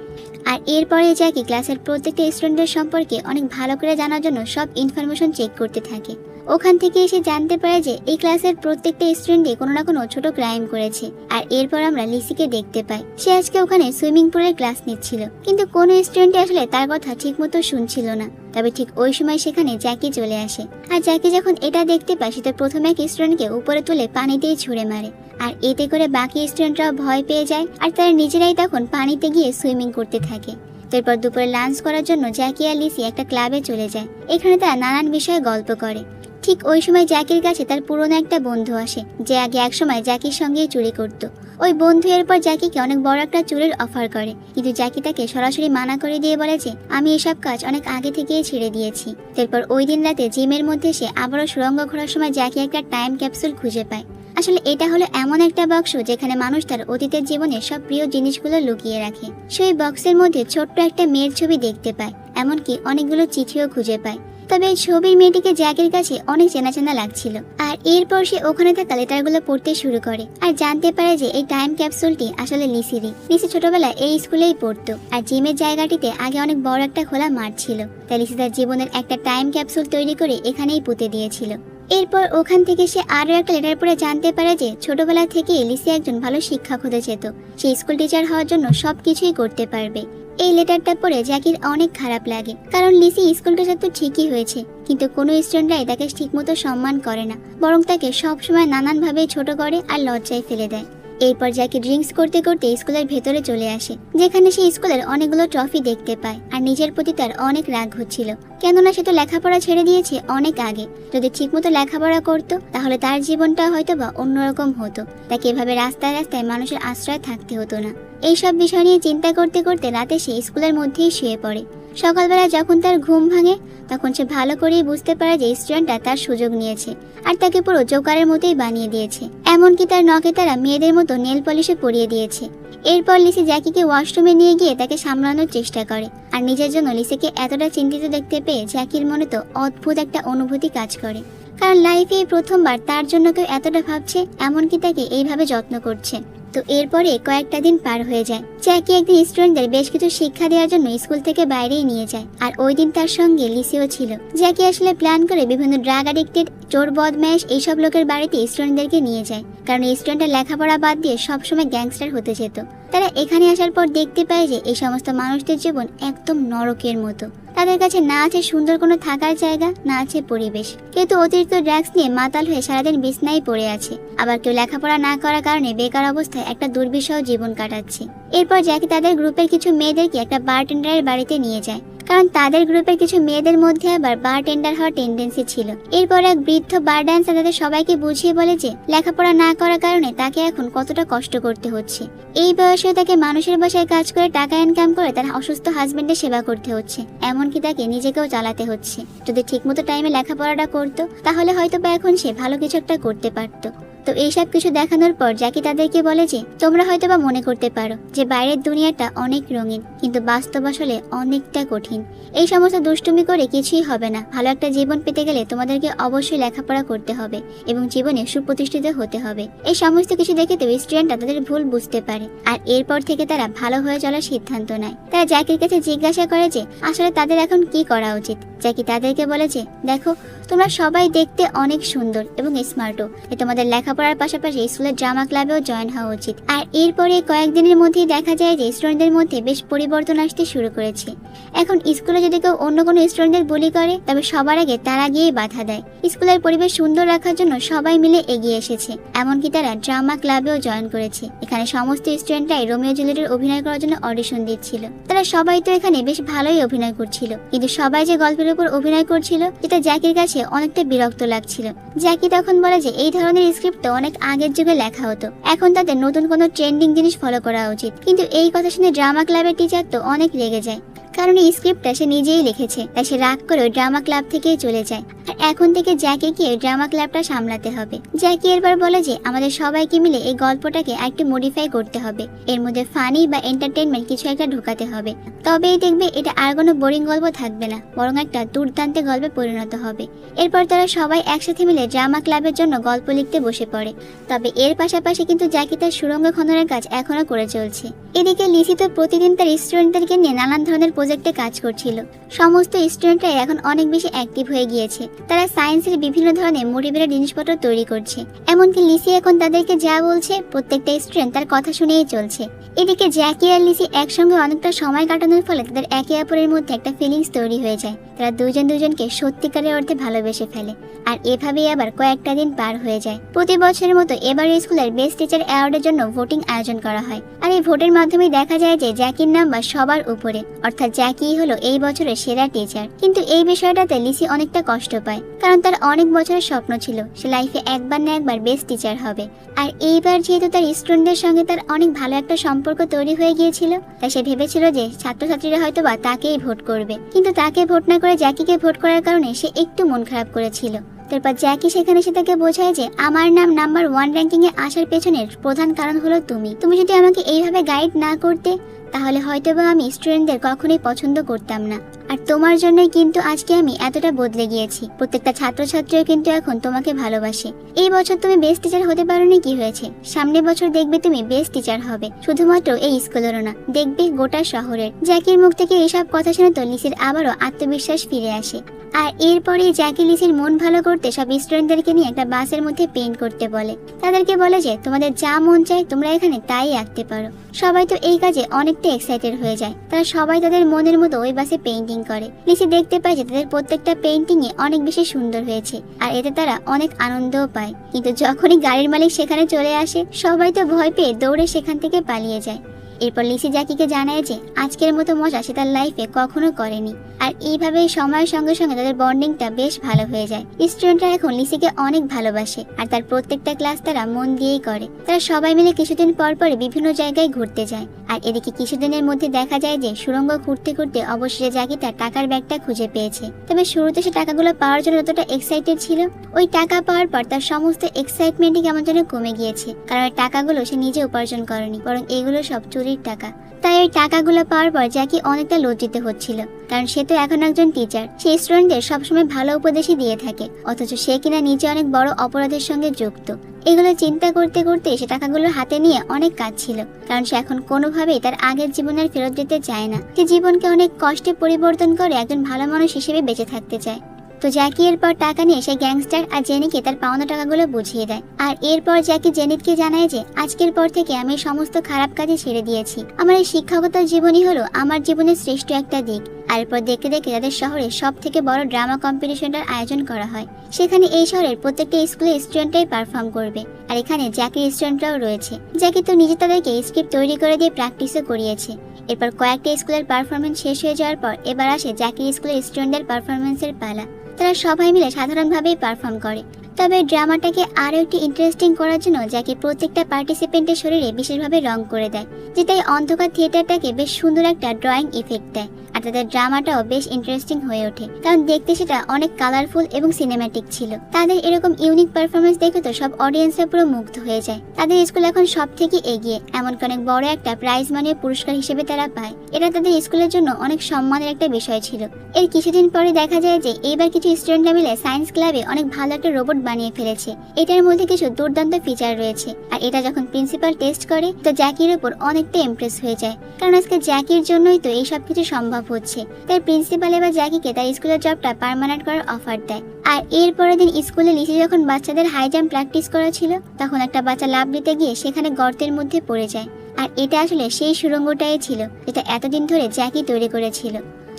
আর এরপরে জ্যাকি ক্লাসের প্রত্যেকটা স্টুডেন্টের সম্পর্কে অনেক ভালো করে জানার জন্য সব ইনফরমেশন চেক করতে থাকে। ওখান থেকে এসে জানতে পারে যে এই ক্লাসের প্রত্যেকটা স্টুডেন্টই কোনো না কোনো ছোট ক্রাইম করেছে। আর এরপর আমরা লিসিকে দেখতে পাই। সে আজকে ওখানে সুইমিং পুলের ক্লাস নিচ্ছিল। কিন্তু কোনো স্টুডেন্টই আসলে তার কথা ঠিকমতো শুনছিল না। তবে ঠিক ওই সময় সেখানে জ্যাকি চলে আসে। আর জ্যাকি যখন এটা দেখতে পায়, সে তো প্রথমে এক স্টুডেন্টকে উপরে তুলে পানিতেই ছুঁড়ে মারে। আর এতে করে বাকি স্টুডেন্টরাও ভয় পেয়ে যায় আর তারা নিজেরাই তখন পানিতে গিয়ে সুইমিং করতে থাকে। তারপর দুপুরে লাঞ্চ করার জন্য জ্যাকি আর লিসি একটা ক্লাবে চলে যায়। এখানে তারা নানান বিষয়ে গল্প করে। ঠিক ওই সময় জ্যাকির কাছে তার পুরনো একটা বন্ধু আসে, যে আগে একসময় জ্যাকির সঙ্গেই চুরি করত। ওই বন্ধু এরপর জ্যাকিকে অনেক বড় একটা চুরির অফার করে, কিন্তু জ্যাকি তাকে সরাসরি মানা করে দিয়ে বলে যে, আমি এসব কাজ অনেক আগে থেকেই ছেড়ে দিয়েছি। তারপর ওই দিন রাতে জিমের মধ্যে সে আবারও সুরঙ্গ ঘোরার সময় জ্যাকি একটা টাইম ক্যাপসুল খুঁজে পায়। আসলে এটা হলো এমন একটা বক্স যেখানে মানুষ তার অতীতের জীবনের সব প্রিয় জিনিসগুলো লুকিয়ে রাখে। সেই বক্সের মধ্যে ছোট্ট একটা মেয়ের ছবি দেখতে পায়, এমনকি অনেকগুলো চিঠিও খুঁজে পায়। তবে ছবির মেয়েটিকে জ্যাকের কাছে অনেক চেনা চেনা লাগছিল। আর এরপর সে ওখানে থাকা লেটারগুলো পড়তে শুরু করে। আর জানতে পারে যে এই টাইম ক্যাপসুলটি আসলে লিসিরই লিসি ছোটবেলায় এই স্কুলেই পড়তো। আর জিমের জায়গাটিতে আগে অনেক বড় একটা খোলা মাঠ ছিল। তাই লিসি তার জীবনের একটা টাইম ক্যাপসুল তৈরি করে এখানেই পুঁতে দিয়েছিল। এরপর ওখান থেকে সে আরও একটা লেটার পড়ে জানতে পারে যে ছোটবেলা থেকেই লিসি একজন ভালো শিক্ষক হতে চেত। সে স্কুল টিচার হওয়ার জন্য সব কিছুই করতে পারবে। এই লেটারটা পড়ে জ্যাকির অনেক খারাপ লাগে। কারণ লিসি স্কুল টিচার তো ঠিকই হয়েছে, কিন্তু কোনো স্টুডেন্টরাই তাকে ঠিকমতো সম্মান করে না। বরং তাকে সবসময় নানানভাবেই ছোট করে আর লজ্জায় ফেলে দেয়। এরপর জ্যাকি ড্রিঙ্কস করতে করতে স্কুলের ভেতরে চলে আসে, যেখানে সে স্কুলের অনেকগুলো ট্রফি দেখতে পায় আর নিজের প্রতি তার অনেক রাগ হচ্ছিল। কেননা সে তো লেখাপড়া ছেড়ে দিয়েছে অনেক আগে। যদি ঠিকমতো লেখাপড়া করতো, তাহলে তার জীবনটা হয়তো বা অন্যরকম হতো। তাকে এভাবে রাস্তায় রাস্তায় মানুষের আশ্রয় থাকতে হতো না। এইসব বিষয় নিয়ে চিন্তা করতে করতে রাতে সে স্কুলের মধ্যেই শুয়ে পড়ে। সকালবেলা যখন তার ঘুম ভাঙে, তখন সে ভালো করেই বুঝতে পারে যে স্টুডেন্টরা তার সুযোগ নিয়েছে আর তাকে পুরো জোকারের মতোই বানিয়ে দিয়েছে। এমনকি তার নখে তারা মেয়েদের মতো নেল পলিশে পরিয়ে দিয়েছে। এরপর লিসি জ্যাকিকে ওয়াশরুমে নিয়ে গিয়ে তাকে সামলানোর চেষ্টা করে। আর নিজের জন্য লিসিকে এতটা চিন্তিত দেখতে পেয়ে জ্যাকির মনে তো অদ্ভুত একটা অনুভূতি কাজ করে। কারণ লাইফে প্রথমবার তার জন্য কেউ এতটা ভাবছে, এমনকি তাকে এইভাবে যত্ন করছে। তো এরপরে কয়েকটা দিন পার হয়ে যায়। জ্যাকি একদিন স্টুডেন্টদের বেশ কিছু শিক্ষা দেওয়ার জন্য স্কুল থেকে বাইরেই নিয়ে যায়, আর ওই দিন তার সঙ্গে লিসিও ছিল। জ্যাকি আসলে প্ল্যান করে বিভিন্ন ড্রাগ অ্যাডিক্টেড, চোর বদমেশ এইসব লোকের বাড়িতে স্টুডেন্টদেরকে নিয়ে যায়, কারণ স্টুডেন্টরা লেখাপড়া বাদ দিয়ে সবসময় গ্যাংস্টার হতে যেত। তারা এখানে আসার পর দেখতে পায় যে এই সমস্ত মানুষদের জীবন একদম নরকের মতো। তাদের কাছে না আছে সুন্দর কোনো থাকার জায়গা, না আছে পরিবেশ। কেউ তো অতিরিক্ত ড্রাগস নিয়ে মাতাল হয়ে সারাদিন বিছনায় পড়ে আছে। আবার কেউ লেখাপড়া না করার কারণে বেকার অবস্থায় একটা দুর্বিষহ জীবন কাটাচ্ছে। এরপর জ্যাকি তাদের গ্রুপের কিছু মেয়েদেরকে একটা বারটেন্ডারের বাড়িতে নিয়ে যায়। কারণ তাদের গ্রুপের কিছু মেয়েদের মধ্যে আবার বার টেন্ডার হওয়ার টেন্ডেন্সি ছিল। এরপর এক বৃদ্ধ বার ড্যান্সার তাদের সবাইকে বুঝিয়ে বলে যে, লেখাপড়া না করার কারণে তাকে এখন কতটা কষ্ট করতে হচ্ছে। এই বয়সেও তাকে মানুষের বাসায় কাজ করে টাকা ইনকাম করে তার অসুস্থ হাজবেন্ডের সেবা করতে হচ্ছে। এমনকি তাকে নিজেকেও চালাতে হচ্ছে। যদি ঠিকমতো টাইমে লেখাপড়াটা করতো, তাহলে হয়তো বা এখন সে ভালো কিছু একটা করতে পারতো। তো এইসব কিছু দেখানোর পর জ্যাকি তাদেরকে বলে যে, তোমরা হয়তো বা মনে করতে পারো যে বাইরের দুনিয়াটা অনেক রঙিন, কিন্তু বাস্তব আসলে অনেকটা কঠিন। এই সমস্ত দুষ্টুমি করে কিছুই হবে না। ভালো একটা জীবন পেতে গেলে তোমাদেরকে অবশ্যই লেখাপড়া করতে হবে এবং জীবনে সুপ্রতিষ্ঠিত হতে হবে। এই সমস্ত কিছু দেখে তো স্টুডেন্টরা তাদের ভুল বুঝতে পারে। আর এরপর থেকে তারা ভালো হয়ে চলার সিদ্ধান্ত নেয়। তারা জ্যাকির কাছে জিজ্ঞাসা করে যে, আসলে তাদের এখন কি করা উচিত? জ্যাকি তাদেরকে বলে যে, দেখো, তোমরা সবাই দেখতে অনেক সুন্দর এবং স্মার্টও তোমাদের লেখাপড়ার পাশাপাশি স্কুলের ড্রামা ক্লাবেও জয়েন হওয়া উচিত। আর এরপরে কয়েকদিনের মধ্যেই দেখা যায় যে স্টুডেন্টদের মধ্যে বেশ পরিবর্তন আসতে শুরু করেছে। এখন স্কুলে যদি কেউ অন্য কোনো স্টুডেন্টদের বলি করে, তবে সবার আগে তারা গিয়ে বাধা দেয়। স্কুলের পরিবেশ সুন্দর রাখার জন্য সবাই মিলে এগিয়ে এসেছে। এমনকি তারা ড্রামা ক্লাবেও জয়েন করেছে। এখানে সমস্ত স্টুডেন্টরাই রোমিও জুলিয়েটের অভিনয় করার জন্য অডিশন দিচ্ছিল। তারা সবাই তো এখানে বেশ ভালোই অভিনয় করছিল। কিন্তু সবাই যে গল্পের উপর অভিনয় করছিল এটা জ্যাকির কাছে অনেকটা বিরক্ত লাগছিল। জ্যাকি তখন বলে যে, এই ধরনের স্ক্রিপ্ট অনেক আগের যুগে লেখা হতো। এখন তাদের নতুন কোনো ট্রেন্ডিং জিনিস ফলো করা উচিত। কিন্তু এই কথা শুনে ড্রামা ক্লাবের টিচার তো অনেক রেগে যায়। কারণ এই স্ক্রিপ্টটা সে নিজেই লিখেছে, তাই সে রাগ করে ওই ড্রামা ক্লাব থেকেই চলে যায়। আর এখন থেকে জ্যাকে গিয়ে ড্রামা ক্লাবটা সামলাতে হবে। জ্যাকি এরবার বলে যে, আমাদের সবাইকে মিলে এই গল্পটাকে একটু মডিফাই করতে হবে। এর মধ্যে ফানি বা এন্টারটেনমেন্ট কিছু একটা ঢোকাতে হবে। তবেই দেখবে এটা আর কোনো বোরিং গল্প থাকবে না, বরং একটা দুর্দান্ত গল্পে পরিণত হবে। এরপর তারা সবাই একসাথে মিলে ড্রামা ক্লাবের জন্য গল্প লিখতে বসে পড়ে। তবে এর পাশাপাশি কিন্তু জ্যাকি তার সুরঙ্গ খননের কাজ এখনও করে চলছে। এদিকে লিসি তো প্রতিদিন তার স্টুডেন্টদেরকে নিয়ে নানান ধরনের প্রজেক্টে কাজ করছিল। সমস্ত স্টুডেন্টরা এখন অনেক বেশি অ্যাক্টিভ হয়ে গিয়েছে। তারা সায়েন্সের বিভিন্ন ধরনের মোটিভেটেড জিনিসপত্র তৈরি করছে। এমনকি লিসি এখন তাদেরকে যা বলছে, প্রত্যেকটা স্টুডেন্ট তার কথা শুনেই চলছে। এদিকে জ্যাকি আর লিসি একসঙ্গে অনেকটা সময় কাটানোর ফলে তাদের একে অপরের মধ্যে একটা ফিলিংস তৈরি হয়ে যায়। তারা দুজন দুজনকে সত্যিকারের অর্থে ভালোবেসে ফেলে। আর এভাবেই আবার কয়েকটা দিন পার হয়ে যায়। প্রতি বছরের মতো এবার স্কুলের বেস্ট টিচার অ্যাওয়ার্ডের জন্য ভোটিং আয়োজন করা হয়। আর এই ভোটের মাধ্যমে দেখা যায় যে জ্যাকির নাম্বার সবার উপরে। অর্থাৎ জ্যাকি হলো এই বছরের সেরা টিচার। কিন্তু এই বিষয়টাতে লিসি অনেকটা কষ্ট পায়। কারণ তার অনেক বছরের স্বপ্ন ছিল সে লাইফে একবার না একবার বেস্ট টিচার হবে। আর এইবার যেহেতু তার স্টুডেন্টদের সঙ্গে তার অনেক ভালো একটা সম্পর্ক তৈরি হয়ে গিয়েছিল, তাই সে ভেবেছিল যে ছাত্রছাত্রীরা হয়তো বা তাকেই ভোট করবে। কিন্তু তাকে ভোট না করে জ্যাকিকে ভোট করার কারণে সে একটু মন খারাপ করেছিল। তারপর জ্যাকি সেখানে সে তাকে বোঝায় যে, আমার নাম নাম্বার ওয়ান র্যাঙ্কিং এ আসার পেছনের প্রধান কারণ হলো তুমি। তুমি যদি আমাকে এইভাবে গাইড না করতে, তাহলে হয়তো আমি স্টুডেন্টদের কখনোই পছন্দ করতাম না। আর তোমার জন্যই কিন্তু আজকে আমি এতটা বদলে গিয়েছি। প্রত্যেকটা ছাত্রছাত্রীও কিন্তু এখন তোমাকে ভালোবাসে। এই বছর তুমি বেস্ট টিচার হতে পারোনি কি হয়েছে? সামনের বছর দেখবে তুমি বেস্ট টিচার হবে। শুধুমাত্র এই স্কুলেরও না, দেখবে গোটা শহরের। জ্যাকির মুখ থেকে এইসব কথা শুনে তো লিসির আবারও আত্মবিশ্বাস ফিরে আসে। আর এরপরে জ্যাকি লিসির মন ভালো করতে সব স্টুডেন্টদেরকে নিয়ে একটা বাসের মধ্যে পেইন্ট করতে বলে। তাদেরকে বলে যে, তোমাদের যা মন চায় তোমরা এখানে তাই আঁকতে পারো। সবাই তো এই কাজে অনেকটা এক্সাইটেড হয়ে যায়। তারা সবাই তাদের মনের মতো ওই বাসে পেইন্টিং করে। লিসি দেখতে পায় যে তাদের প্রত্যেকটা পেন্টিং এ অনেক বেশি সুন্দর হয়েছে, আর এতে তারা অনেক আনন্দও পায়। কিন্তু যখনই গাড়ির মালিক সেখানে চলে আসে, সবাই তো ভয় পেয়ে দৌড়ে সেখান থেকে পালিয়ে যায়। এরপর লিসি জাকিকে জানায় যে আজকের মতো মজা সে তার লাইফে কখনো করেনি। আর এইভাবে সময়ের সঙ্গে সঙ্গে তাদের বন্ডিংটা বেশ ভালো হয়ে যায়। স্টুডেন্টরা এখন লিসিকে অনেক ভালোবাসে আর তার প্রত্যেকটা ক্লাস তারা মন দিয়েই করে। তারা সবাই মিলে কিছুদিন পর পরে বিভিন্ন জায়গায় ঘুরতে যায়। আর এদিকে কিছুদিনের মধ্যে দেখা যায় যে সুড়ঙ্গ ঘুরতে ঘুরতে অবশেষে জাকি তার টাকার ব্যাগটা খুঁজে পেয়েছে। তবে শুরুতে সে টাকাগুলো পাওয়ার জন্য যতটা এক্সাইটেড ছিল, ওই টাকা পাওয়ার পর তার সমস্ত এক্সাইটমেন্টই কেমন যেন কমে গিয়েছে। কারণ টাকাগুলো সে নিজে উপার্জন করেনি, বরং এগুলো সব চুরির টাকা। তাই ওই টাকাগুলো পাওয়ার পর জ্যাকি অনেকটা লজ্জিত হচ্ছিল, কারণ সে তো এখন একজন টিচার সে স্টুডেন্টদের সবসময় ভালো উপদেশই দিয়ে থাকে, অথচ সে কিনা নিজে অনেক বড় অপরাধের সঙ্গে যুক্ত। এগুলো চিন্তা করতে করতে সে টাকাগুলো হাতে নিয়ে অনেক কাজ ছিল কারণ সে এখন কোনোভাবেই তার আগের জীবনের ফেরত দিতে চায় না। সে জীবনকে অনেক কষ্টে পরিবর্তন করে একজন ভালো মানুষ হিসেবে বেঁচে থাকতে চায়। তো জ্যাকি এরপর টাকা নিয়ে সে গ্যাংস্টার আর জেনিকে তার পাওনা টাকাগুলো বুঝিয়ে দেয়। আর এরপর জ্যাকি জেনিতকে জানায় যে, আজকের পর থেকে আমি সমস্ত খারাপ কাজে ছেড়ে দিয়েছি। আমার এই শিক্ষকতার জীবনই হলো আমার জীবনের শ্রেষ্ঠ একটা দিক। আর এরপর দেখতে দেখতে তাদের শহরে সব থেকে বড় ড্রামা কম্পিটিশনটার আয়োজন করা হয়। সেখানে এই শহরের প্রত্যেকটা স্কুলের স্টুডেন্টরাই পারফর্ম করবে। আর এখানে জ্যাকির স্টুডেন্টরাও রয়েছে। জ্যাকি তো নিজে তাদেরকে স্ক্রিপ্ট তৈরি করে দিয়ে প্র্যাকটিসও করিয়েছে। এরপর কয়েকটা স্কুলের পারফরমেন্স শেষ হয়ে যাওয়ার পর এবার আসে জ্যাকির স্কুলের স্টুডেন্টদের পারফরমেন্সের পালা। তারা সবাই মিলে সাধারণভাবেই পারফর্ম করে। তবে ড্রামাটাকে আরও একটি ইন্টারেস্টিং করার জন্য যাকে প্রত্যেকটা পার্টিসিপেন্টের শরীরে বিশেষভাবে রং করে দেয়, যেটাই অন্ধকার থিয়েটারটাকে বেশ সুন্দর একটা ড্রয়িং ইফেক্ট দেয়। আর তাদের ড্রামাটাও বেশ ইন্টারেস্টিং হয়ে ওঠে। কারণ দেখতে সেটা অনেক কালারফুল এবং সিনেম্যাটিক ছিল। তাদের এরকম ইউনিক পারফরমেন্স দেখে তো সব অডিয়েন্সরা পুরো মুগ্ধ হয়ে যায়। তাদের স্কুল এখন সব থেকে এগিয়ে। এমনকি অনেক বড় একটা প্রাইজ মানের পুরস্কার হিসেবে তারা পায়। এটা তাদের স্কুলের জন্য অনেক সম্মানের একটা বিষয় ছিল। এর কিছুদিন পরে দেখা যায় যে এইবার কিছু স্টুডেন্টরা মিলে সায়েন্স ক্লাবে অনেক ভালো একটা রোবট বানিয়ে ফেলেছে। এটার মধ্যে কিছু দুর্দান্ত ফিচার রয়েছে। আর এটা যখন প্রিন্সিপাল টেস্ট করে, তো জ্যাকির উপর অনেকটা ইমপ্রেস হয়ে যায়। কারণ আজকে জ্যাকির জন্যই তো এই সব কিছু সম্ভব হচ্ছে। তাই প্রিন্সিপাল এবার জ্যাকিকে তার স্কুলের জবটা পার্মানেন্ট করার অফার দেয়। আর এর পরের দিন স্কুলে লিসি যখন বাচ্চাদের হাই জাম্প প্র্যাকটিস করা ছিল, তখন একটা বাচ্চা লাভ নিতে গিয়ে সেখানে গর্তের মধ্যে পড়ে যায়। আর এটা আসলে সেই সুরঙ্গটাই ছিল, যেটা এতদিন ধরে জ্যাকি তৈরি করেছিল।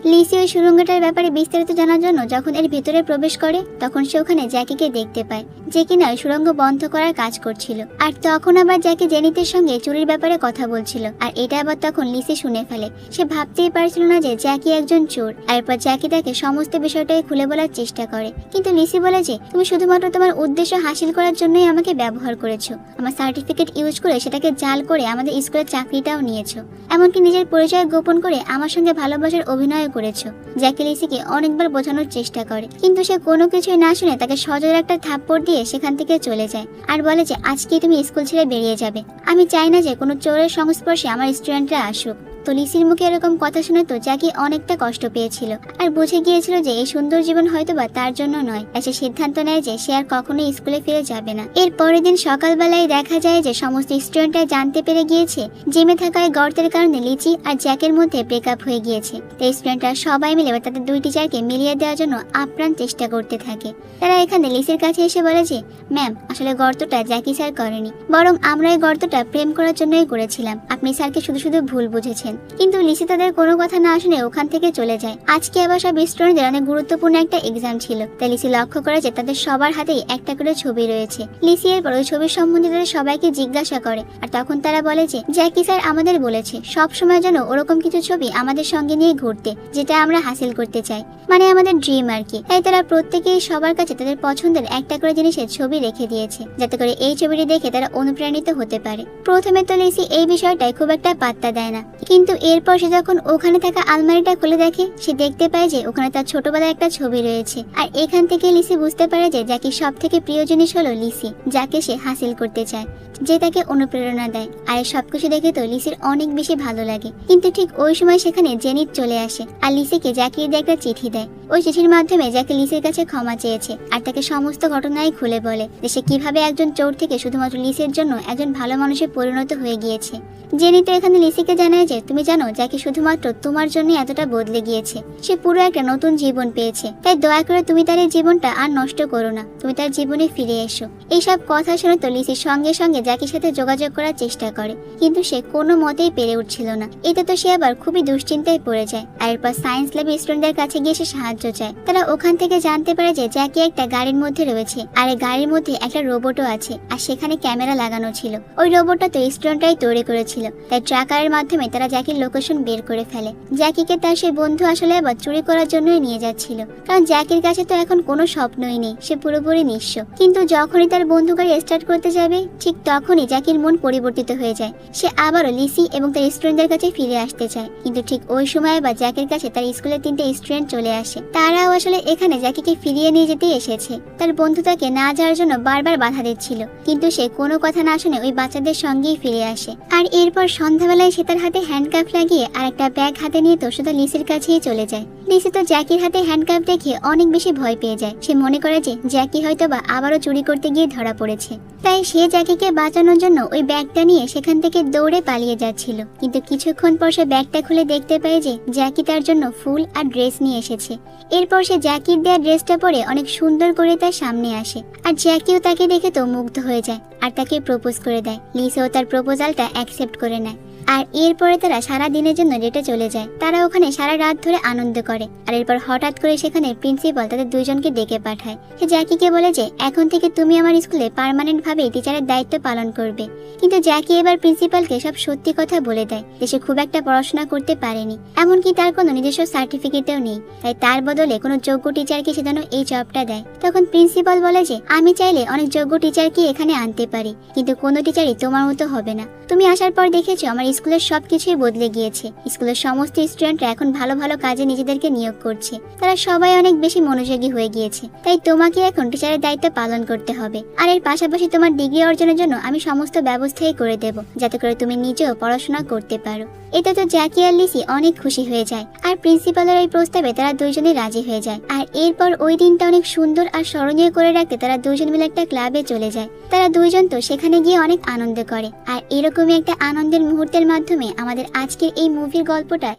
লিসি ওই সুড়ঙ্গটার ব্যাপারে বিস্তারিত জানার জন্য যখন এর ভেতরে প্রবেশ করে, তখন সে ওখানে জ্যাকিকে দেখতে পায়। যে কিনা ওই সুড়ঙ্গ বন্ধ করার কাজ করছিল। আর তখন আবার জ্যাকি জেনিতের সঙ্গে চুরির ব্যাপারে কথা বলছিল। আর এটা আবার তখন লিসি শুনে ফেলে। সে ভাবতেই পারছিল না যে জ্যাকি একজন চোর। এরপর জ্যাকি তাকে সমস্ত বিষয়টাই খুলে বলার চেষ্টা করে। কিন্তু লিসি বলে যে, তুমি শুধুমাত্র তোমার উদ্দেশ্য হাসিল করার জন্যই আমাকে ব্যবহার করেছ। আমার সার্টিফিকেট ইউজ করে সেটাকে জাল করে আমাদের স্কুলের চাকরিটাও নিয়েছো। এমনকি নিজের পরিচয় গোপন করে আমার সঙ্গে ভালোবাসার অভিনয় করেছ। জ্যাকি লিসিকে অনেকবার বোঝানোর চেষ্টা করে। কিন্তু সে কোনো কিছুই না শুনে তাকে সজোর একটা থাপ্পড় দিয়ে সেখান থেকে চলে যায় আর বলে যে আজকে তুমি স্কুল ছেড়ে বেরিয়ে যাবে। আমি চাই না যে কোনো চোরের সংস্পর্শে আমার স্টুডেন্টরা আসুক। তো লিসির মুখে এরকম কথা শুনে তো জ্যাকি অনেকটা কষ্ট পেয়েছিল। আর বুঝে গিয়েছিল যে এই সুন্দর জীবন হয়তো বা তার জন্য নয়, আর সে সিদ্ধান্ত নেয় যে সে আর কখনোই স্কুলে ফিরে যাবে না। এর পরের দিন সকালবেলায় দেখা যায় যে সমস্ত স্টুডেন্টরা জানতে পেরে গিয়েছে, জিমে থাকা এই গর্তের কারণে লিচি আর জ্যাকের মধ্যে ব্রেকআপ হয়ে গিয়েছে। তাই স্টুডেন্টরা সবাই মিলে তাদের দুই টিচারকে মিলিয়ে দেওয়ার জন্য আপ্রাণ চেষ্টা করতে থাকে। তারা এখানে লিসির কাছে এসে বলে যে, ম্যাম, আসলে গর্তটা জ্যাকি স্যার করেনি, বরং আমরা এই গর্তটা প্রেম করার জন্যই করেছিলাম। আপনি স্যারকে শুধু শুধু ভুল বুঝেছেন। কিন্তু লিসি তাদের কোনো কথা না শুনে ওখান থেকে চলে যায়। আজকে আবার সব স্টুডেন্টদের অনেক গুরুত্বপূর্ণ একটা এক্সাম ছিল। তাই লিসি লক্ষ্য করে যে তাদের সবার হাতেই একটা করে ছবি রয়েছে। লিসি এরপর ওই ছবির সম্বন্ধে তাদের সবাইকে জিজ্ঞাসা করে। আর তখন তারা বলে যে, জ্যাকি স্যার আমাদের বলেছে, সব সময় যেন ওরকম কিছু ছবি আমাদের সঙ্গে নিয়ে ঘুরতে, যেটা আমরা হাসিল করতে চাই। মানে আমাদের ড্রিম আর কি। তাই তারা প্রত্যেকেই সবার কাছে তাদের পছন্দের একটা করে জিনিসের ছবি রেখে দিয়েছে। যাতে করে এই ছবিটি দেখে তারা অনুপ্রাণিত হতে পারে। প্রথমে তো লিসি এই বিষয়টায় খুব একটা পাত্তা দেয় না। কিন্তু এরপর সে যখন ওখানে থাকা আলমারিটা খুলে দেখে, সে দেখতে পায় যে ওখানে তার ছোটবেলার একটা ছবি রয়েছে। আর এখান থেকে লিসি বুঝতে পারে যে জ্যাকির সব থেকে প্রিয় জিনিস হলো লিসি, যাকে সে হাসিল করতে চায়, যে তাকে অনুপ্রেরণা দেয়। আর সবকিছু দেখে তো লিসির অনেক বেশি ভালো লাগে। কিন্তু ঠিক ওই সময় সেখানে জেনিত চলে আসে আর লিসিকে জ্যাকির দিয়ে একটা চিঠি দেয়। ওই চিঠির মাধ্যমে জ্যাকি লিসির কাছে ক্ষমা চেয়েছে আর তাকে সমস্ত ঘটনাই খুলে বলে যে সে কীভাবে একজন চোর থেকে শুধুমাত্র লিসির জন্য একজন ভালো মানুষে পরিণত হয়ে গিয়েছে। জেনি তো এখানে লিসিকে জানায় যে, তুমি জানো জ্যাকি শুধুমাত্র তোমার জন্য এতটা বদলে গিয়েছে। সে পুরো একটা নতুন জীবন পেয়েছে। তাই দয়া করে তুমি তার এই জীবনটা আর নষ্ট করো না। তুমি তার জীবনে ফিরে এসো। এইসব কথা শুনে তো লিসির সঙ্গে সঙ্গে জ্যাকির সাথে যোগাযোগ করার চেষ্টা করে। কিন্তু সে কোনো মতেই পেরে উঠছিল না। এতে তো সে আবার খুবই দুশ্চিন্তায় পড়ে যায়। আর এরপর সায়েন্স ল্যাবের স্টুডেন্টদের কাছে গিয়ে সে সাহায্য চায়। তারা ওখান থেকে জানতে পারে যে জ্যাকি একটা গাড়ির মধ্যে রয়েছে। আর এই গাড়ির মধ্যে একটা রোবটও আছে। আর সেখানে ক্যামেরা লাগানো ছিল। ওই রোবটটা তো স্টুডেন্টরাই তৈরি করেছিল। তাই ট্র্যাকারের মাধ্যমে তারা জ্যাকির লোকেশন বের করে ফেলে। জ্যাকিকে তার সেই বন্ধু আসলে আবার চুরি করার জন্যই নিয়ে যাচ্ছিল। কারণ জ্যাকির কাছে তো এখন কোনো স্বপ্নই নেই, সে পুরোপুরি নিঃস্ব। কিন্তু যখনই তার বন্ধু গাড়ি স্টার্ট করতে যাবে, ঠিক তখনই জ্যাকির মন পরিবর্তিত হয়ে যায়। সে আবারও লিসি এবং তার স্টুডেন্টদের কাছে ফিরে আসতে চায়। কিন্তু ঠিক ওই সময় আবার জ্যাকের কাছে তার স্কুলের তিনটে স্টুডেন্ট চলে আসে। তারাও আসলে এখানে জ্যাকিকে ফিরিয়ে নিয়ে যেতে এসেছে। তার বন্ধু তাকে না যাওয়ার জন্য বারবার বাধা দিচ্ছিল। কিন্তু সে কোনো কথা না শুনে ওই বাচ্চাদের সঙ্গেই ফিরে আসে। আর এরপর সন্ধ্যাবেলায় সে তার হাতে হ্যান্ডকাফ লাগিয়ে আর একটা ব্যাগ হাতে নিয়ে তো শুধু লিসির কাছেই চলে যায়। লিসি তো জ্যাকির হাতে হ্যান্ডকাফ দেখে অনেক বেশি ভয় পেয়ে যায়। সে মনে করে যে জ্যাকি হয়তো বা আবারও চুরি করতে গিয়ে ধরা পড়েছে। তাই সে জ্যাকিকে বাঁচানোর জন্য ওই ব্যাগটা নিয়ে সেখান থেকে দৌড়ে পালিয়ে যাচ্ছিল। কিন্তু কিছুক্ষণ পর সে ব্যাগটা খুলে দেখতে পায় যে জ্যাকি তার জন্য ফুল আর ড্রেস নিয়ে এসেছে। এরপর সে জ্যাকির দেওয়া ড্রেসটা পরে অনেক সুন্দর করে তার সামনে আসে। আর জ্যাকিও তাকে দেখে তো মুগ্ধ হয়ে যায় আর তাকে প্রপোজ করে দেয়। লিসও তার প্রপোজালটা অ্যাকসেপ্ট করে নেয়। আর এরপরে তারা সারা দিনের জন্য ডেটে চলে যায়। তারা ওখানে সারা রাত ধরে আনন্দ করে। আর এরপর হঠাৎ করে সেখানে প্রিন্সিপাল তাদের দুইজনকে ডেকে পাঠায়। সে জ্যাকিকে বলে যে, এখন থেকে তুমি আমার স্কুলে পার্মানেন্ট ভাবে টিচারের দায়িত্ব পালন করবে। কিন্তু জ্যাকি এবার প্রিন্সিপালকে সব সত্যি কথা বলে দেয় যে, সে খুব একটা পড়াশোনা করতে পারেনি। এমনকি তার কোনো নিজস্ব সার্টিফিকেটও নেই। তাই তার বদলে কোনো যোগ্য টিচারকে সে যেন এই জবটা দেয়। তখন প্রিন্সিপাল বলে যে, আমি চাইলে অনেক যোগ্য টিচারকে এখানে আনতে পারি। কিন্তু কোনো টিচারই তোমার মতো হবে না। তুমি আসার পর দেখেছ, আমার স্কুলের সবকিছুই বদলে গিয়েছে। স্কুলের সমস্ত স্টুডেন্টরা এখন ভালো ভালো কাজে নিজেদেরকে নিয়োগ করছে। তারা সবাই অনেক বেশি মনোযোগী হয়ে গিয়েছে। তাই তোমাকে এখন টিচারের দায়িত্ব পালন করতে হবে। আর এর পাশাপাশি তোমার ডিগ্রি অর্জনের জন্য আমি সমস্ত ব্যবস্থাই করে দেব, যাতে করে তুমি নিজেও পড়াশোনা করতে পারো। এতে তো জ্যাকি আর লিসি অনেক খুশি হয়ে যায়। আর প্রিন্সিপালের এই প্রস্তাবে তারা দুইজনে রাজি হয়ে যায়। আর এরপর ওই দিনটা অনেক সুন্দর আর স্মরণীয় করে রাখতে তারা দুইজন মিলে একটা ক্লাবে চলে যায়। তারা দুইজন তো সেখানে গিয়ে অনেক আনন্দ করে। আর এরকমই একটা আনন্দের মুহূর্তের মাধ্যমে আমাদের আজকের এই মুভির গল্পটা